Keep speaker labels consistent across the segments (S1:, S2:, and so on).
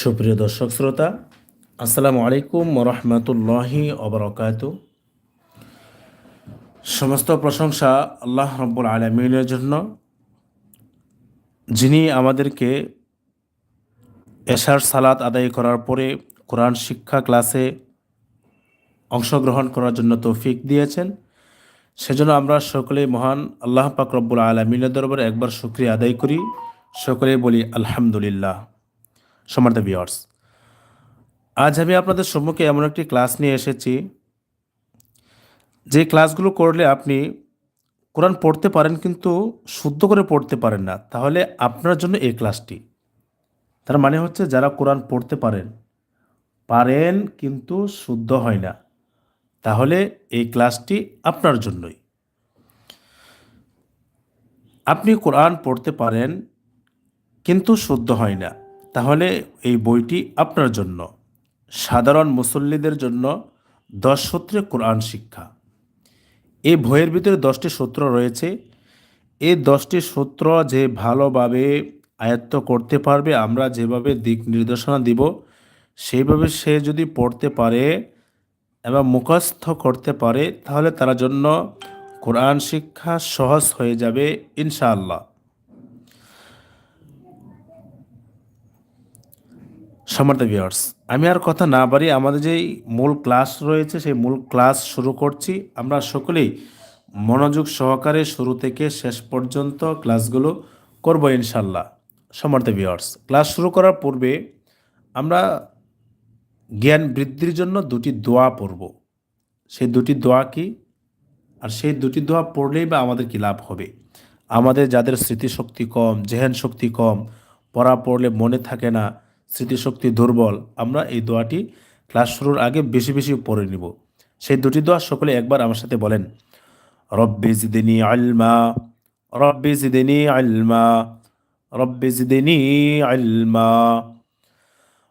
S1: সুপ্রিয় দর্শক শ্রোতা, আসসালামু আলাইকুম রহমতুল্লাহি অবরকাত সমস্ত প্রশংসা আল্লাহ রব্বুল আলমিনের জন্য। যিনি আমাদেরকে এশার সালাত আদায় করার পরে কোরআন শিক্ষা ক্লাসে অংশগ্রহণ করার জন্য তৌফিক দিয়েছেন। সেজন্য আমরা সকলেই মহান আল্লাহ পাক রব্বুল আলমিনের দরবারে একবার শুক্রিয়া আদায় করি। সকলেই বলি আলহামদুলিল্লাহ। সমার্থ ভিওয়ার্স আজ আমি আপনাদের সম্মুখে এমন একটি ক্লাস নিয়ে এসেছি, যে ক্লাসগুলো করলে আপনি কোরআন পড়তে পারেন কিন্তু শুদ্ধ করে পড়তে পারেন না। তাহলে আপনার জন্য এই ক্লাসটি তার মানে হচ্ছে যারা কোরআন পড়তে পারেন পারেন কিন্তু শুদ্ধ হয় না। তাহলে এই ক্লাসটি আপনার জন্যই। আপনি কোরআন পড়তে পারেন কিন্তু শুদ্ধ হয় না। তাহলে এই বইটি আপনার জন্য। সাধারণ মুসল্লিদের জন্য দশ সূত্রে কোরআন শিক্ষা। এই বইয়ের ভিতরে দশটি সূত্র রয়েছে। এই দশটি সূত্র যে ভালোভাবে আয়ত্ত করতে পারবে, আমরা যেভাবে দিক নির্দেশনা দিব, সেইভাবে সে যদি পড়তে পারে এবং মুখস্থ করতে পারে, তাহলে তার জন্য কোরআন শিক্ষা সহজ হয়ে যাবে ইনশাআল্লাহ। সমর্থ ভিওর্স আমি আর কথা না বাড়ি আমাদের যেই মূল ক্লাস রয়েছে, সেই মূল ক্লাস শুরু করছি। আমরা সকলেই মনোযোগ সহকারে শুরু থেকে শেষ পর্যন্ত ক্লাসগুলো করব ইনশাল্লাহ সমর্থ ভিওর্স ক্লাস শুরু করার পূর্বে আমরা জ্ঞান বৃদ্ধির জন্য দুটি দোয়া পড়ব। সেই দুটি দোয়া কি? আর সেই দুটি দোয়া পড়লেই বা আমাদের কি লাভ হবে? আমাদের যাদের স্মৃতিশক্তি কম, জেহেন শক্তি কম, পড়া পড়লে মনে থাকে না স্মৃতিশক্তি দুর্বল আমরা এই দোয়াটি ক্লাস শুরুর আগে বেশি বেশি পড়ে নিব সেই দুটি দোয়া সকলে একবার আমার সাথে বলেন রব্বি জিদিনী আলমা রব্বি জিদিনী আলমা রব্বি জিদিনী আলমা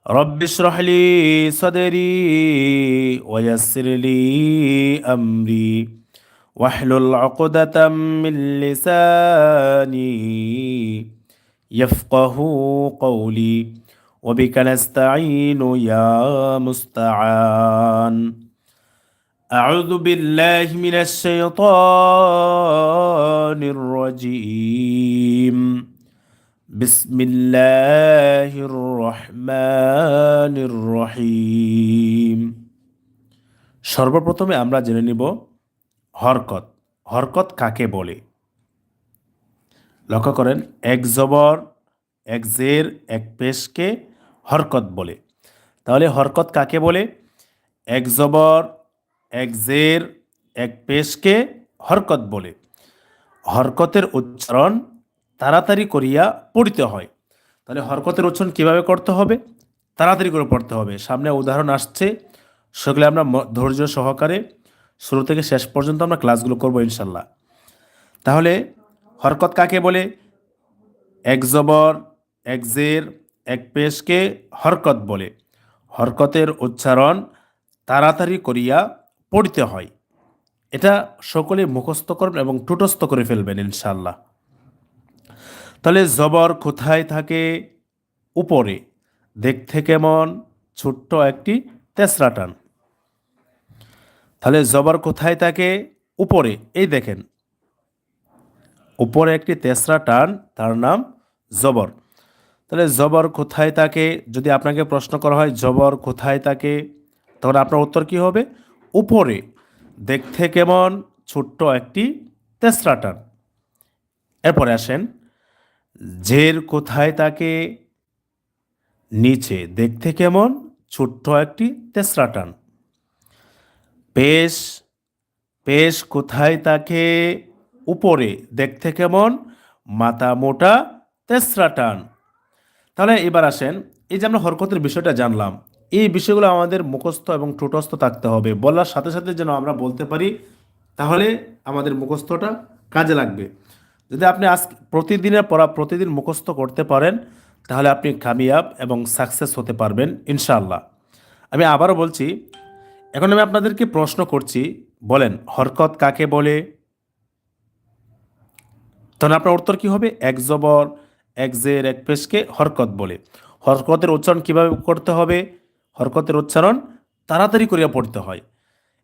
S1: رب اشرح لي صدري ويسر لي أمري واحلل عقدة من لساني يفقه قولي وبك نستعين يا مستعان أعوذ بالله من الشيطان الرجيم بسم الله الرحمن الرحيم সর্বপ্রথমে আমরা জেনে নিব হরকত হরকত কাকে বলে লক্ষ্য করেন এক জবর এক জের এক পেশকে হরকত বলে। তাহলে হরকত কাকে বলে? এক জবর, এক জের, এক পেশকে হরকত বলে। হরকতের উচ্চারণ তাড়াতাড়ি করিয়া পড়িতে হয়। তাহলে হরকতের উচ্চারণ কীভাবে করতে হবে? তাড়াতাড়ি করে পড়তে হবে। সামনে উদাহরণ আসছে। সেগুলো আমরা ধৈর্য সহকারে শুরু থেকে শেষ পর্যন্ত আমরা ক্লাসগুলো করব ইনশাল্লাহ। তাহলে হরকত কাকে বলে? এক জবর, এক জের এক পেশকে হরকত বলে। হরকতের উচ্চারণ তাড়াতাড়ি করিয়া পড়তে হয়। এটা সকলে মুখস্থ করবেন এবং টুটস্থ করে ফেলবেন ইনশাল্লাহ তাহলে জবর কোথায় থাকে? উপরে। দেখতে কেমন? ছোট্ট একটি তেসরা টান। তাহলে জবর কোথায় থাকে? উপরে। এই দেখেন। উপরে একটি তেসরা টান, তার নাম জবর। তাহলে জবর কোথায় তাকে? যদি আপনাকে প্রশ্ন করা হয়, জবর কোথায় তাকে? তখন আপনার উত্তর কি হবে? উপরে। দেখতে কেমন? ছোট্ট একটি তেসরা টান। এরপরে আসেন, জের কোথায় তাকে? নিচে। দেখতে কেমন? ছোট্ট একটি তেসরা টান। পেশ পেশ কোথায় তাকে? উপরে। দেখতে কেমন? মাথা মোটা তেসরা টান। তাহলে এবার আসেন, এই যে আমরা হরকতের বিষয়টা জানলাম, এই বিষয়গুলো আমাদের মুখস্থ এবং ঠোঁটস্থ থাকতে হবে। বলার সাথে সাথে যেন আমরা বলতে পারি, তাহলে আমাদের মুখস্থটা কাজে লাগবে। যদি আপনি আজ প্রতিদিনের পড়া প্রতিদিন মুখস্থ করতে পারেন, তাহলে আপনি কামিয়াব এবং সাকসেস হতে পারবেন, ইনশাআল্লাহ। আমি আবারও বলছি, এখন আমি আপনাদেরকে প্রশ্ন করছি, বলেন, হরকত কাকে বলে? তখন আপনার উত্তর কি হবে? এক জবর এক জের, এক পেশকে হরকত বলে। হরকতের উচ্চারণ কীভাবে করতে হবে? হরকতের উচ্চারণ তাড়াতাড়ি করিয়া পড়তে হয়।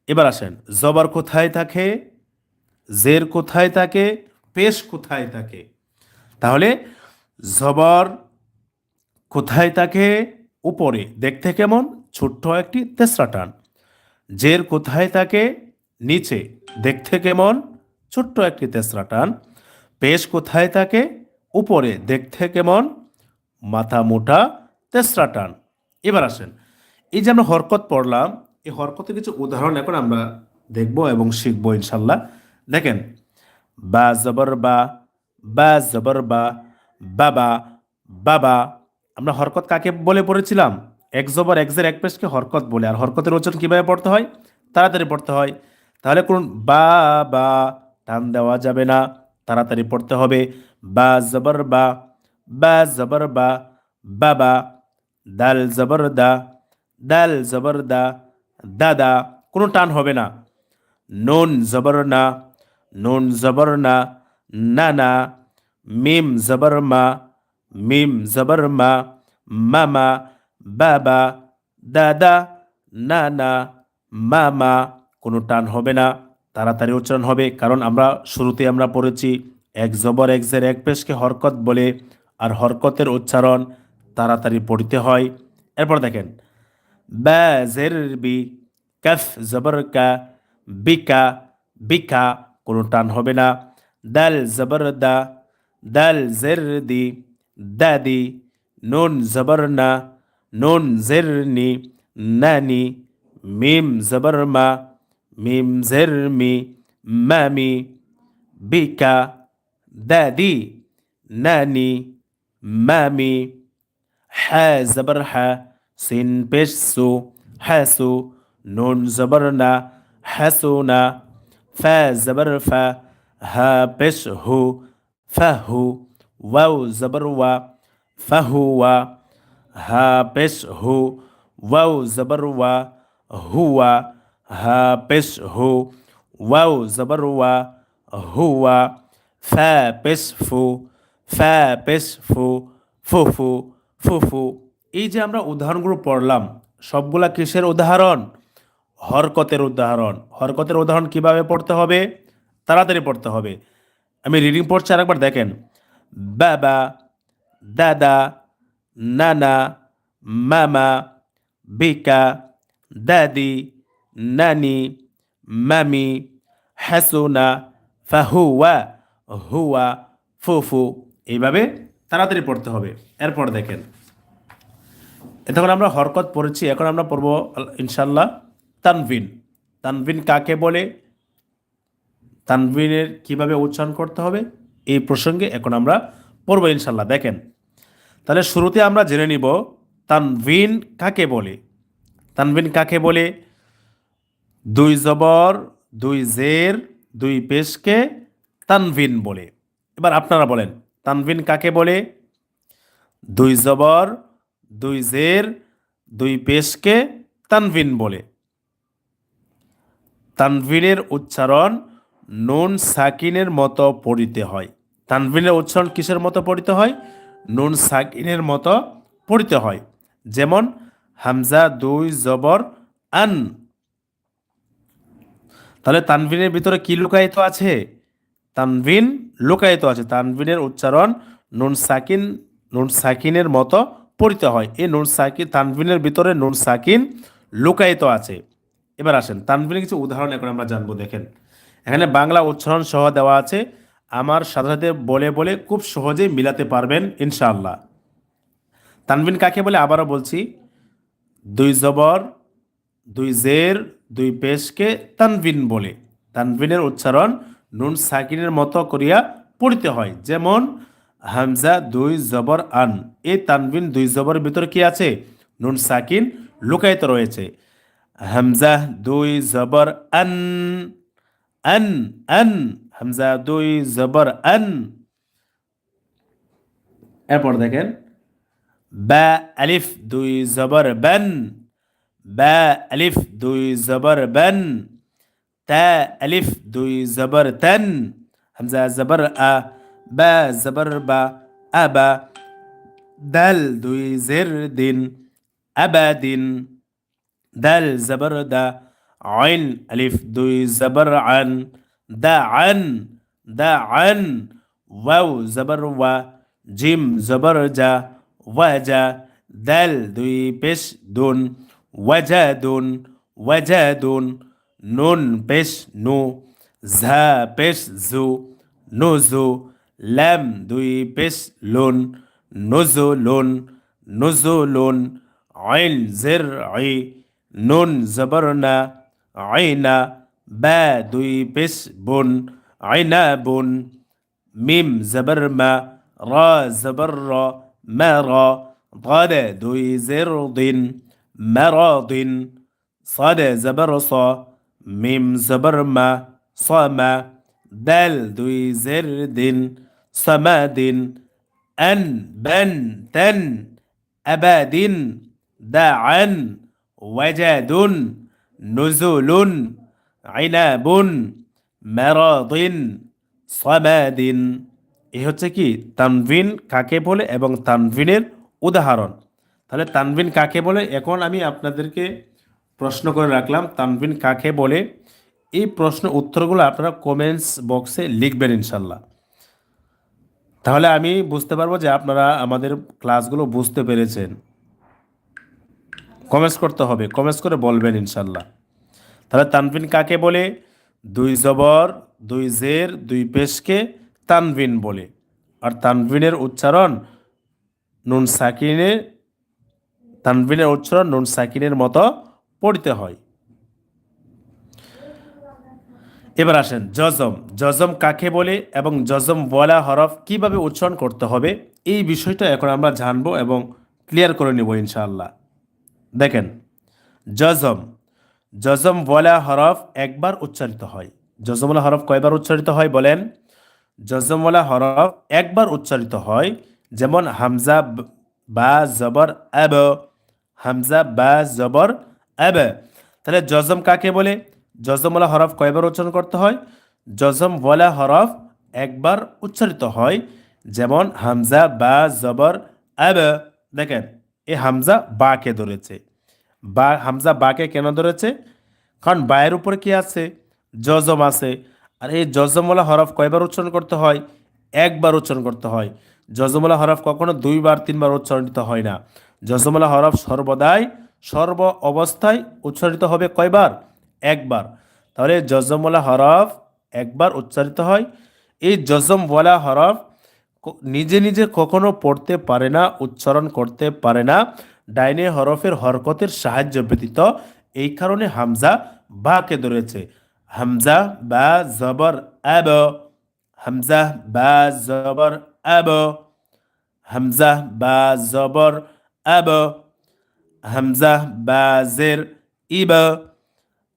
S1: এবার আসেন, জবর কোথায় থাকে? জের কোথায় থাকে? পেশ কোথায় থাকে? তাহলে জবর কোথায় থাকে? উপরে। দেখতে কেমন? ছোট্ট একটি তেসরা টান। জের কোথায় থাকে? নিচে। দেখতে কেমন? ছোট্ট একটি তেসরা টান। পেশ কোথায় থাকে? উপরে দেখতে কেমন? মাথা মোটা, তেসরা টান। এবার আসেন। এই যে আমরা হরকত পড়লাম, এই হরকতের কিছু উদাহরণ এখন আমরা দেখব এবং শিখব ইনশাল্লাহ দেখেন, বা জবর বা বা জবর বা বাবা বাবা আমরা হরকত কাকে বলে পড়েছিলাম? এক জবর, এক জের, এক পেশকে হরকত বলে। আর হরকতের ওজন কীভাবে পড়তে হয়? তাড়াতাড়ি পড়তে হয়। তাহলে কোন বা বা, টান দেওয়া যাবে না, তাড়াতাড়ি পড়তে হবে। বা জবর বা বা জবর বা বাবা দাল জবর দা দাল জবর দা দাদা কোনো টান হবে না। নুন জবর না, নুন জবর না না না, মিম জবর মা, মিম জবর মা মামা বাবা দাদা নানা মামা কোনো টান হবে না। তাড়াতাড়ি উচ্চারণ হবে, কারণ আমরা শুরুতে আমরা পড়েছি এক জবর এক জের এক পেশকে হরকত বলে আর হরকতের উচ্চারণ তাড়াতাড়ি পড়তে হয়। এরপর দেখেন, বা কফ জবর কা বিকা বিকা কোনো টান হবে না। দাল জবর দা, দাল জের দি দাদি নুন জবর না, নুন জের নি নানি মিম জবর মা, মিম জের মি মামি বিকা দাদি নানি মামি হ্যাঁ জবর হ্যাঁ সিন পেশ সু হ্যাসু নুন জবর না হ্যাসুনা ফা জবর ফা হা পেশ হু ফাহু ওয়াও জবর ওয়া ফাহুয়া হা পেশ হু ওয়াও জবর ওয়া হুয়া হা পেশ হু ওয়াও জবর ওয়া হুয়া ফা পেশ ফু ফা পেশ ফু ফুফু ফুফু। এই যে আমরা উদাহরণগুলো পড়লাম, সবগুলা কিসের উদাহরণ? হরকতের উদাহরণ। হরকতের উদাহরণ কীভাবে পড়তে হবে? তাড়াতাড়ি পড়তে হবে। আমি রিডিং পড়ছি আরেকবার, দেখেন। বাবা, দাদা, নানা, মামা, বিকা, দাদি, নানি, মামি, হাসুনা, ফাহুয়া। হুয়া, ফুফু, এইভাবে তাড়াতাড়ি পড়তে হবে। এরপর দেখেন। তখন আমরা হরকত পড়েছি, এখন আমরা পড়ব ইনশাল্লাহ তানভিন। তানভিন কাকে বলে? তানভিনের কীভাবে উচ্চারণ করতে হবে? এই প্রসঙ্গে এখন আমরা পড়ব ইনশাল্লাহ দেখেন, তাহলে শুরুতে আমরা জেনে নিব, তানভিন কাকে বলে? তানভিন কাকে বলে? দুই জবর, দুই জের, দুই পেশকে তানভিন বলে। এবার আপনারা বলেন, তানভিন কাকে বলে? দুই জবর, দুই জের, দুই পেশকে তানভিন বলে। তানভিনের উচ্চারণ নুন সাকিনের মতো পড়িতে হয়। তানভিনের উচ্চারণ কিসের মতো পড়িতে হয়? নুন সাকিনের মতো পড়িতে হয়। যেমন, হামজা দুই জবর আন। তাহলে তানভিনের ভিতরে কি লুকায়িত আছে? তানভিন লুকায়িত আছে। তানভিনের উচ্চারণ নুন সাকিন, নুন সাকিনের মতো পড়িতে হয়। এই নুন সাকিন তানভিনের ভিতরে নুন সাকিন লুকায়িত আছে। এবার আসেন, তানভিনের কিছু উদাহরণ এখন আমরা জানব, দেখেন। এখানে বাংলা উচ্চারণ সহ দেওয়া আছে, আমার সাথে সাথে বলে বলে খুব সহজেই মিলাতে পারবেন, ইনশাআল্লাহ। তানভিন কাকে বলে? আবারও বলছি, দুই জবর, দুই জের, দুই পেশকে তানভিন বলে। তানভিনের উচ্চারণ নুন সাকিনের মতো করিয়া পড়িতে হয়। যেমন, হামজা দুই জবর আন। এই তানভিন দুই জবরের ভিতরে কি আছে? নুন সাকিন লুকায়িত রয়েছে। হামজা দুই জবর আন আন আন। হামজা দুই জবর আন। এরপর দেখেন, বা আলিফ দুই জবর বান। বা আলিফ দুই জবর বান। তা আলিফ দুই জবর তান হামজা জবর আ বা জবর বা আবা দাল দুই জের দিন আবাদিন দাল জবর দা আইন আলিফ দুই জবর আন দা আন দা আন ওয়াও জবর ওয়া জিম জবর জা ওয়াজা দাল দুই পেশ দুন ওয়াজাদুন ওয়াজাদুন নুন পেশ نون بش نو زا بش زو نوزو لم دوي بش لون نزلون لون عين زرعي نون زبرنا عينا با دوي بس بن بون ميم زبرما را زبر مرا ضاد دوي زرد مرض صاد زبرصا মিম জবর মা صما دال দুই জের দিন সমাদিন أن بن تن أباد داعا وجد نزل عناب মেরাদ সমাদিন এই হচ্ছে কি তানভিন কাকে বলে এবং তানভিনের উদাহরণ তাহলে তানভিন কাকে বলে এখন আমি আপনাদেরকে প্রশ্ন করে রাখলাম, তানভিন কাকে বলে? এই প্রশ্ন উত্তরগুলো আপনারা কমেন্টস বক্সে লিখবেন ইনশাল্লাহ। তাহলে আমি বুঝতে পারব যে আপনারা আমাদের ক্লাসগুলো বুঝতে পেরেছেন। কমেন্টস করতে হবে কমেন্টস করে বলবেন ইনশাল্লাহ। তাহলে তানভিন কাকে বলে? দুই জবর, দুই জের, দুই পেশকে তানভিন বলে। আর তানভিনের উচ্চারণ নুন সাকিনে তানভিনের উচ্চারণ নুন সাকিনের মতো পড়তে হয়। এবার আসেন জজম জজম কাকে বলে এবং জজম বলা হরফ কীভাবে উচ্চারণ করতে হবে? এই বিষয়টা এখন আমরা জানব এবং ক্লিয়ার করে নেব ইনশাআল্লাহ। দেখেন জজম জজম বলা হরফ একবার উচ্চারিত হয়। জজমলা হরফ কয়বার উচ্চারিত হয় বলেন? জজমলা হরফ একবার উচ্চারিত হয়, যেমন হামজা বা জবর আব। হামজা বা জবর আব তাহলে জজম কাকে বলে? জজমলা হরফ কয়বার উচ্চারণ করতে হয়? জজম বলা হরফ একবার উচ্চারিত হয়, যেমন হামজা, বা, জবর আব দেখেন এই হামজা বাকে ধরেছে। বা, হামজা বাকে কেন ধরেছে? কারণ বায়ের উপরে কি আছে? জজম আছে। আর এই জজমওয়ালা হরফ কয়বার উচ্চারণ করতে হয়? একবার উচ্চারণ করতে হয়। জজমওয়ালা হরফ কখনো দুইবার, তিনবার উচ্চারণিত হয় না। জজমওয়ালা হরফ সর্বদাই সর্ব অবস্থায় উচ্চারিত হবে কয়বার? একবার। তাহলে জজমওয়ালা হরফ একবার উচ্চারিত হয়। এই জজমওয়ালা হরফ নিজে নিজে কখনো পড়তে পারে না, উচ্চারণ করতে পারে না। ডাইনে হরফের হরকতের সাহায্য ব্যতীত এই কারণে হামজা বাকে ধরেছে। হামজা বা জবর আব, হামজা বা জবর আব, হামজা বা জবর আব همزه با زر إبا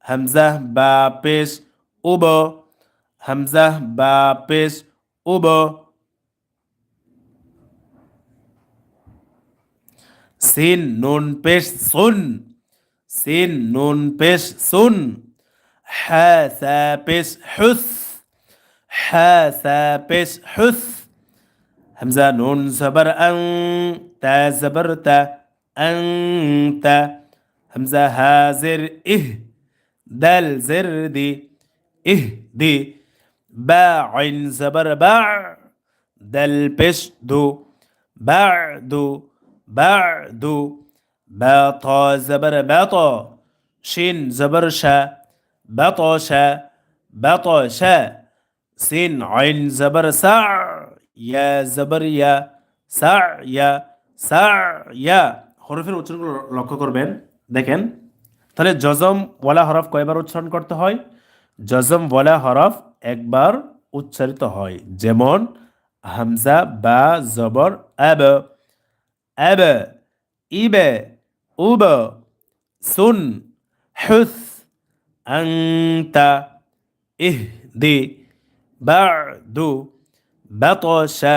S1: همزه با بيش أبا همزه با بيش أبا سين نون بيش سن سين نون بيش سن حاثا بيش حث حاثا بيش حث همزة نون صبر أن تا زبرتا انت همزه ها زر اه دل زر دی اه دی باع زبر باع. دل پش دو. بعدو بعدو باطا زبر باطا. شين زبر شا. بطا شا. بطا شا. سين عين زبر سع يا زبر يا. سع يا. سع يا. হরফের উচ্চারণগুলো লক্ষ্য করবেন। দেখেন, তাহলে জজম ওয়ালা হরফ কয়বার উচ্চারণ করতে হয়? জজম ওয়ালা হরফ একবার উচ্চারিত হয়। যেমন, হামজা, বা, জবর, আব আব, ইবে, উব, সুন, হুস, আংতা, ইহদি, বাদু, বাতশা,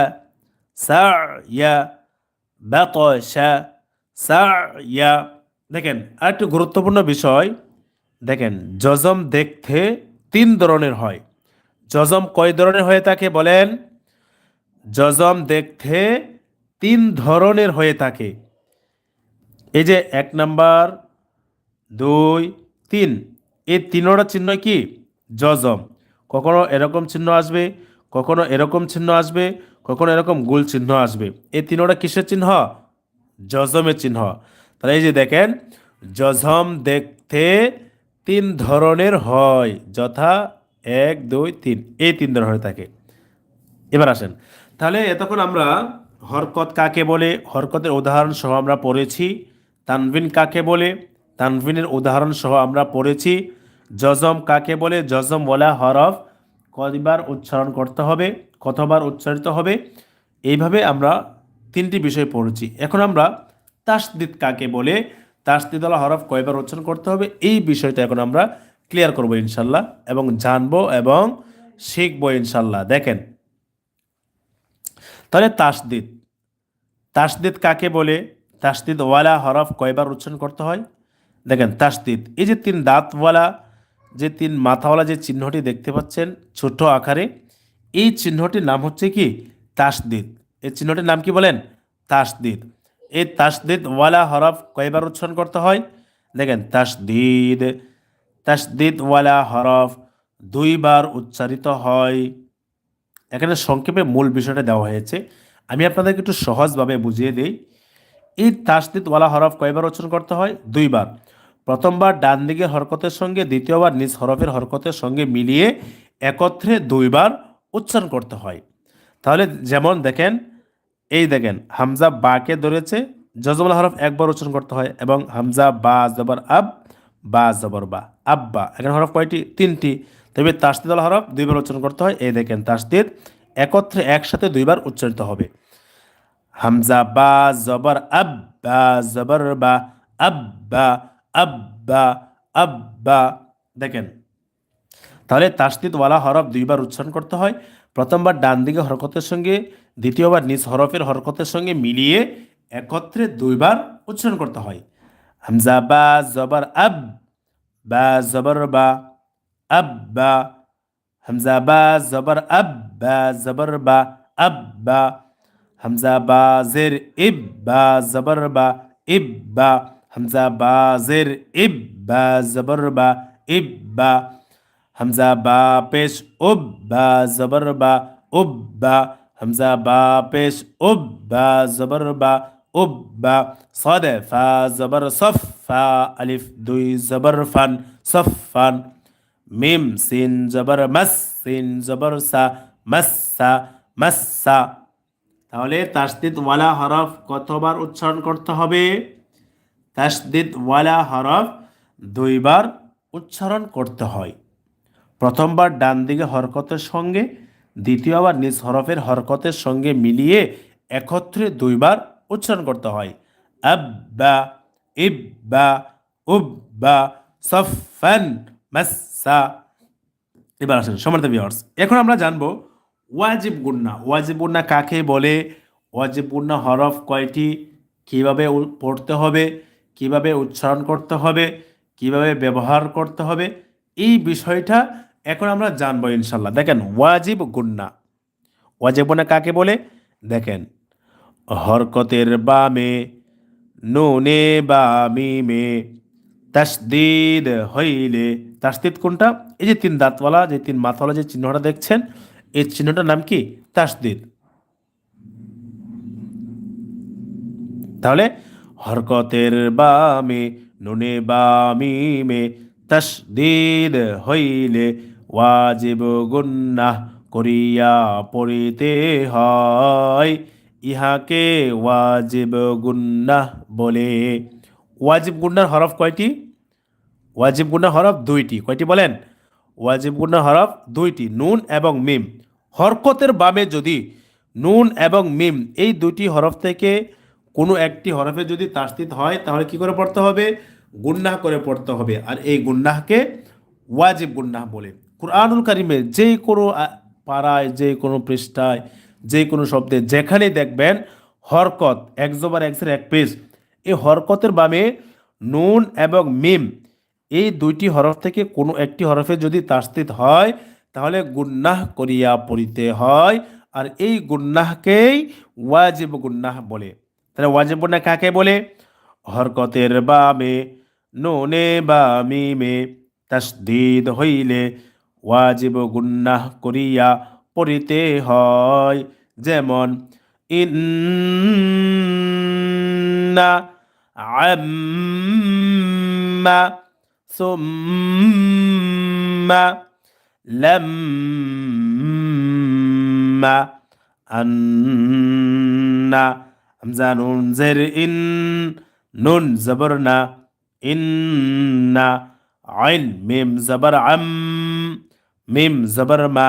S1: সায়া, বাতশা। সায়া। দেখেন, আরেকটি গুরুত্বপূর্ণ বিষয়। দেখেন জজম দেখতে তিন ধরনের হয়। জজম কয় ধরনের হয়ে থাকে বলেন? জজম দেখতে তিন ধরনের হয়ে থাকে। এই যে এক নাম্বার, দুই, তিন। এই তিনোটা চিহ্ন কি? জজম কখনো এরকম চিহ্ন আসবে, কখনো এরকম চিহ্ন আসবে, কখনো এরকম গুল চিহ্ন আসবে। এই তিনোটা কিসের চিহ্ন? জজমের চিহ্ন। তাহলে এই যে দেখেন, জজম দেখতে তিন ধরনের হয়, যথা এক, দুই, তিন, এই তিন ধরনের থাকে। এবার আসেন, তাহলে এতক্ষণ আমরা হরকত কাকে বলে, হরকতের উদাহরণ সহ আমরা পড়েছি, তানভিন কাকে বলে, তানভিনের উদাহরণ সহ আমরা পড়েছি, জজম কাকে বলে, জজম বলা হরফ কতবার উচ্চারণ করতে হবে, কতবার উচ্চারিত হবে, এইভাবে আমরা তিনটি বিষয় পড়েছি। এখন আমরা তাসদিদ কাকে বলে, তাসদিদ আলা হরফ কয়বার উচ্চারণ করতে হবে, এই বিষয়টা এখন আমরা ক্লিয়ার করব ইনশাল্লাহ এবং জানব এবং শিখব ইনশাল্লাহ দেখেন, তাহলে তাসদিদ তাসদিদ কাকে বলে, তাসদিদ ওয়ালা হরফ কয়বার উচ্চারণ করতে হয়? দেখেন, তাসদিদ, এই যে তিন দাঁতওয়ালা যে তিন মাথাওয়ালা যে চিহ্নটি দেখতে পাচ্ছেন ছোট আকারে, এই চিহ্নটির নাম হচ্ছে কি? তাসদিদ। এই চিহ্নটির নাম কি বলেন? তাসদিদ। এই তাসদিদ ওয়ালা হরফ কয়বার উচ্চারণ করতে হয়? দেখেন, তাসদিদ। তাসদিদ ওয়ালা হরফ দুইবার উচ্চারিত হয়। এখানে সংক্ষেপে মূল বিষয়টা দেওয়া হয়েছে। আমি আপনাদেরকে একটু সহজভাবে বুঝিয়ে দিই। এই তাসদিদ ওয়ালা হরফ কয়বার উচ্চারণ করতে হয়? দুইবার। প্রথমবার ডান দিকের হরকতের সঙ্গে, দ্বিতীয়বার নিজ হরফের হরকতের সঙ্গে মিলিয়ে একত্রে দুইবার উচ্চারণ করতে হয়। তাহলে যেমন দেখেন এই দেখেন, হামজা বাকে ধরেছে? জজমুল হরফ একবার উচ্চারণ করতে হয় এবং হামজা বা জবর আব, বা জবর বা, আব্বা। এখানে হরফ কয়টি? তিনটি। তবে তাসদিদ আল হরফ দুইবার উচ্চারণ করতে হয়। এই দেখেন, তাসদিদ একত্রে একসাথে দুইবার উচ্চারিত হবে। হামজা বা জবর আব, বা জবর বা, আব্বা আব্বা আব্বা। দেখেন, তাহলে তাসদিদ ওয়ালা হরফ দুইবার উচ্চারণ করতে হয়। প্রথমবার ডান দিকে হরকতের সঙ্গে দ্বিতীয়বার নিজ হরফের হরকতের সঙ্গে মিলিয়ে একত্রে দুইবার উচ্চারণ করতে হয়। হামজা, বা, জবর, আব, বা, জবর, বা আব্বা হামজা, বা, জবর, আব, বা, জবর, বা আব্বা হামজা, বা, জের, ইব, বা, জবর, বা ইব্বা হামজা, বা, জের, ইব, বা, জবর, বা ইব্বা হামজা, বা, পেশ, উব, বা, জবর, বা উব্বা হামজা বা পেশ উব বা জবর বা উব বা সদে ফা জবর সফ ফা আলিফ দুই জবর ফান সফ ফান মিম সিন জবর মাস সিন জবর সা মাস সা মাস সা তাহলে তাসদিদ ওয়ালা হরফ কতবার উচ্চারণ করতে হবে? তাসদিদ ওয়ালা হরফ দুইবার উচ্চারণ করতে হয়। প্রথমবার ডান দিকে হরকতের সঙ্গে দ্বিতীয়বার নিজ হরফের হরকতের সঙ্গে মিলিয়ে একত্রে দুইবার উচ্চারণ করতে হয়। আব্বা, ইব্বা, উব্বা সফান মাসসা। এবার আসেন সমার্থ ভিউয়ার্স এখন আমরা জানব ওয়াজিব গুন্না। ওয়াজিব গুন্না কাকে বলে? ওয়াজিব গুন্না হরফ কয়টি? কীভাবে পড়তে হবে? কীভাবে উচ্চারণ করতে হবে? কীভাবে ব্যবহার করতে হবে? এই বিষয়টা এখন আমরা জানব ইনশাল্লাহ। দেখেন, ওয়াজিব গুন্না। ওয়াজিব গুন্না কাকে বলে? দেখেন, হরকতের বামে, নুনে বা মিমে, তাসদিদ হইলে, তাসদিদ কোনটা? এই যে তিন দাঁতওয়ালা, যে তিন মাথাওয়ালা যে চিহ্নটা দেখছেন, এই চিহ্নটার নাম কি? তাসদিদ। তাহলে, হরকতের বামে, নুনে বা মিমে, তাসদিদ হইলে ওয়াজিব গুন্নাহ করিয়া পড়িতে হয়। ইহাকে ওয়াজিব গুন্নাহ বলে। ওয়াজিব গুন্নার হরফ কয়টি? ওয়াজিব গুন্না হরফ দুইটি। কয়টি বলেন? ওয়াজিব গুন্না হরফ দুইটি, নুন এবং মিম। হরকতের বামে যদি নুন এবং মিম, এই দুইটি হরফ থেকে কোনো একটি হরফে যদি তাস্তিত হয়, তাহলে কি করে পড়তে হবে? গুন্নাহ করে পড়তে হবে। আর এই গুন্নাহকে ওয়াজিব গুন্নাহ বলে। কুরআনুল কারিমে যে কোনো পাড়ায়, যে কোনো পৃষ্ঠায়, যে কোনো শব্দে যেখানে দেখবেন হরকত, এক জবার একসের এক পেজ, এই হরকতের বামে নুন এবং মিম, এই দুইটি হরফ থেকে কোনো একটি হরফে যদি তাস্তিত হয়, তাহলে গুন্নাহ করিয়া পড়িতে হয়। আর এই গুন্নাহকেই ওয়াজিব গুন্নাহ বলে। তাহলে ওয়াজিব গুন্নাহ কাকে বলে? হরকতের বামে, নুনে বা মিমে তাসদিদ হইলে ওয়াজিব গুন্নাহ করিয়া পড়িতে হয়। যেমন, ইন্না আম্মা সুম্মা লাম্মা আন্না হামজা নুন জের ইন নুন জবর না। ইন্না আইন মিম জবর আম মিম জবর মা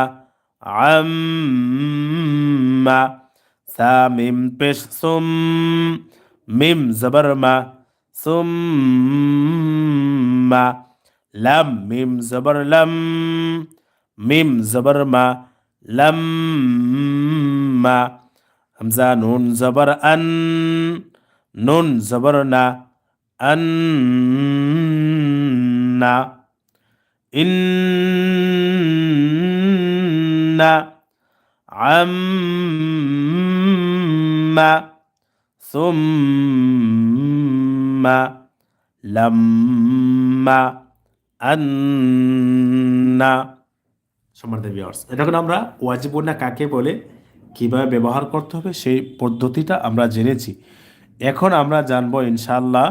S1: আম্মা সা মিম পেশ সুম, মিম জবর মা সুম্মা, লাম, মিম জবর লাম মিম জবর মা লাম্মা, হামজা নুন জবর আন, নুন জবর না। আন্না ইন্না আম্মা সুম্মা লাম্মা আন্না সম্মানিত ভিউয়ার্স এখন আমরা ওয়াজিবুন্না কাকে বলে, কীভাবে ব্যবহার করতে হবে সেই পদ্ধতিটা আমরা জেনেছি। এখন আমরা জানব ইনশাল্লাহ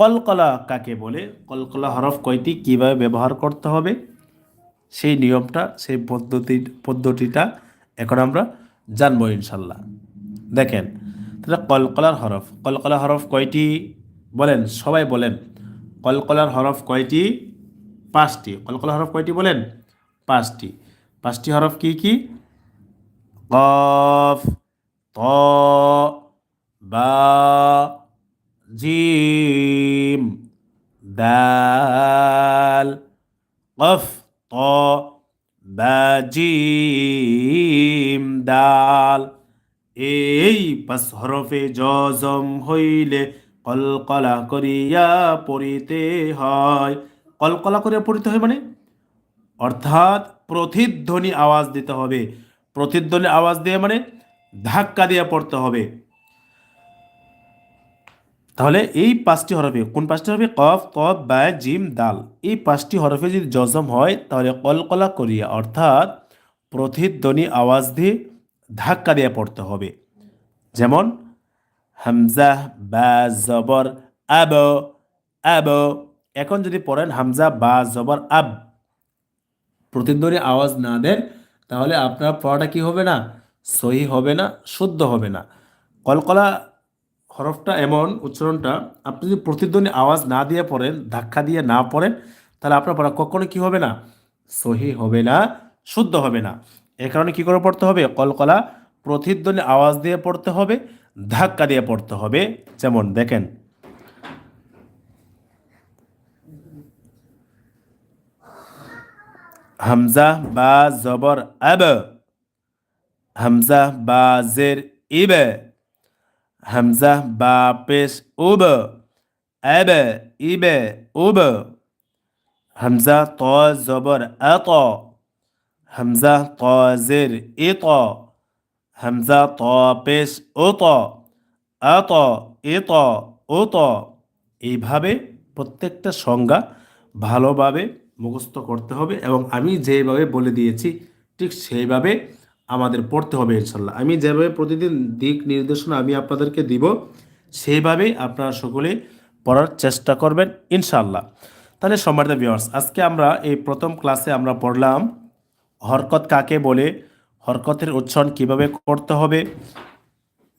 S1: কলকলা কাকে বলে? কলকলা হরফ কয়টি? কীভাবে ব্যবহার করতে হবে? সেই নিয়মটা, সেই পদ্ধতি, পদ্ধতিটা এখন আমরা জানব ইনশাল্লাহ। দেখেন, তাহলে কলকলার হরফ, কলকলা হরফ কয়টি? বলেন, সবাই বলেন। কলকলার হরফ কয়টি? পাঁচটি। কলকলা হরফ কয়টি বলেন? পাঁচটি। পাঁচটি হরফ কি কি? কফ, ত, বা জিম, দাল, কফ, ত বা জিম, দাল। এই পাঁচ হরফে জজম হইলে কলকলা করিয়া পড়িতে হয়। কলকলা করিয়া পড়িতে হয় মানে? অর্থাৎ প্রতিধ্বনি আওয়াজ দিতে হবে। প্রতিধ্বনি আওয়াজ দিয়ে মানে ধাক্কা দিয়ে পড়তে হবে। তাহলে এই পাঁচটি হরফে, কোন পাঁচটি হরফে? কফ কফ বা জিম, দাল। এই পাঁচটি হরফে যদি জজম হয়, তাহলে কলকলা করিয়া, অর্থাৎ প্রতিধ্বনি আওয়াজ দিয়ে ধাক্কা দিয়ে পড়তে হবে। যেমন, হামজা, বা, জবর, আব আব। এখন যদি পড়েন হামজা, বা, জবর, আব। প্রতিধ্বনি আওয়াজ না দেন, তাহলে আপনার পড়াটা কি হবে না? সহি হবে না, শুদ্ধ হবে না। কলকলা হরফটা এমন, উচ্চারণটা, আপনি যদি প্রতিধ্বনি আওয়াজ না দিয়ে পড়েন, ধাক্কা দিয়ে না পড়েন, তাহলে আপনার পড়া কখনো কি হবে না? সহি হবে না, শুদ্ধ হবে না। এ কারণে কি করে পড়তে হবে? কলকলা, প্রতিধ্বনি আওয়াজ দিয়ে পড়তে হবে, ধাক্কা দিয়ে পড়তে হবে। যেমন, দেখেন। হামজা, বা, জবর, আব। হামজা, বা, জের, ইব। হামজা বা পেশ উব আব ইব উব হামজা ত জবর আত হামজা ত জের ইত হামজা ত পেশ উত আত ইত উত এইভাবে প্রত্যেকটা সংজ্ঞা ভালোভাবে মুখস্থ করতে হবে এবং আমি যেভাবে বলে দিয়েছি, ঠিক সেইভাবে আমাদের পড়তে হবে ইনশাল্লাহ আমি যেভাবে প্রতিদিন দিক নির্দেশনা আমি আপনাদেরকে দিব সেইভাবে আপনারা সকলে পড়ার চেষ্টা করবেন ইনশাল্লাহ তাহলে সম্মানিত ভিউয়ার্স আজকে আমরা এই প্রথম ক্লাসে আমরা পড়লাম, হরকত কাকে বলে, হরকতের উচ্চারণ কীভাবে করতে হবে,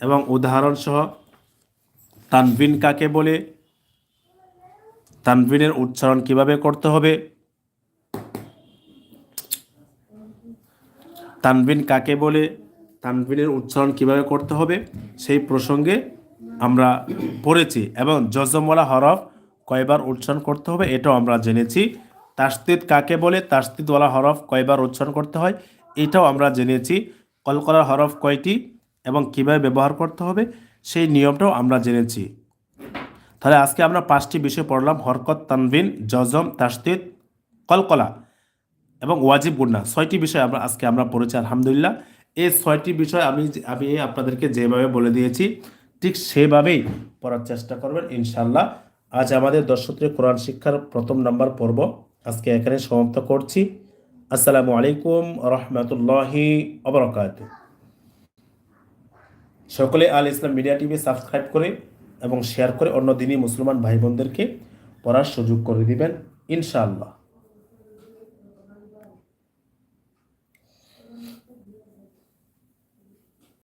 S1: এবং উদাহরণ সহ তানভিন কাকে বলে, তানভিনের উচ্চারণ কীভাবে করতে হবে তানভিন কাকে বলে, তানবিনের উচ্চারণ কীভাবে করতে হবে, সেই প্রসঙ্গে আমরা পড়েছি এবং জজমওয়ালা হরফ কয়বার উচ্চারণ করতে হবে এটাও আমরা জেনেছি। তাস্তিদ কাকে বলে তাস্তিদওয়ালা হরফ কয়বার উচ্চারণ করতে হয় এটাও আমরা জেনেছি। কলকলার হরফ কয়টি এবং কীভাবে ব্যবহার করতে হবে, সেই নিয়মটাও আমরা জেনেছি। তাহলে আজকে আমরা পাঁচটি বিষয় পড়লাম, হরকত, তানবিন, জজম তাস্তিদ কলকলা। এবং ওয়াজিব গুন্না ছয়টি বিষয় আমরা আজকে আমরা পড়েছি, আলহামদুলিল্লাহ। এই ছয়টি বিষয় আমি আমি আপনাদেরকে যেভাবে বলে দিয়েছি, ঠিক সেভাবেই পড়ার চেষ্টা করবেন ইনশাল্লাহ আজ আমাদের দর্শকদের কোরআন শিক্ষার প্রথম নাম্বার পর্ব আজকে এখানে সমাপ্ত করছি। আসসালামু আলাইকুম রহমতুল্লাহি অবরকাত সকলে Al Islam media TV subscribe করে এবং শেয়ার করে অন্য দিনই মুসলমান ভাই বোনদেরকে পড়ার সুযোগ করে দিবেন, ইনশাআল্লাহ।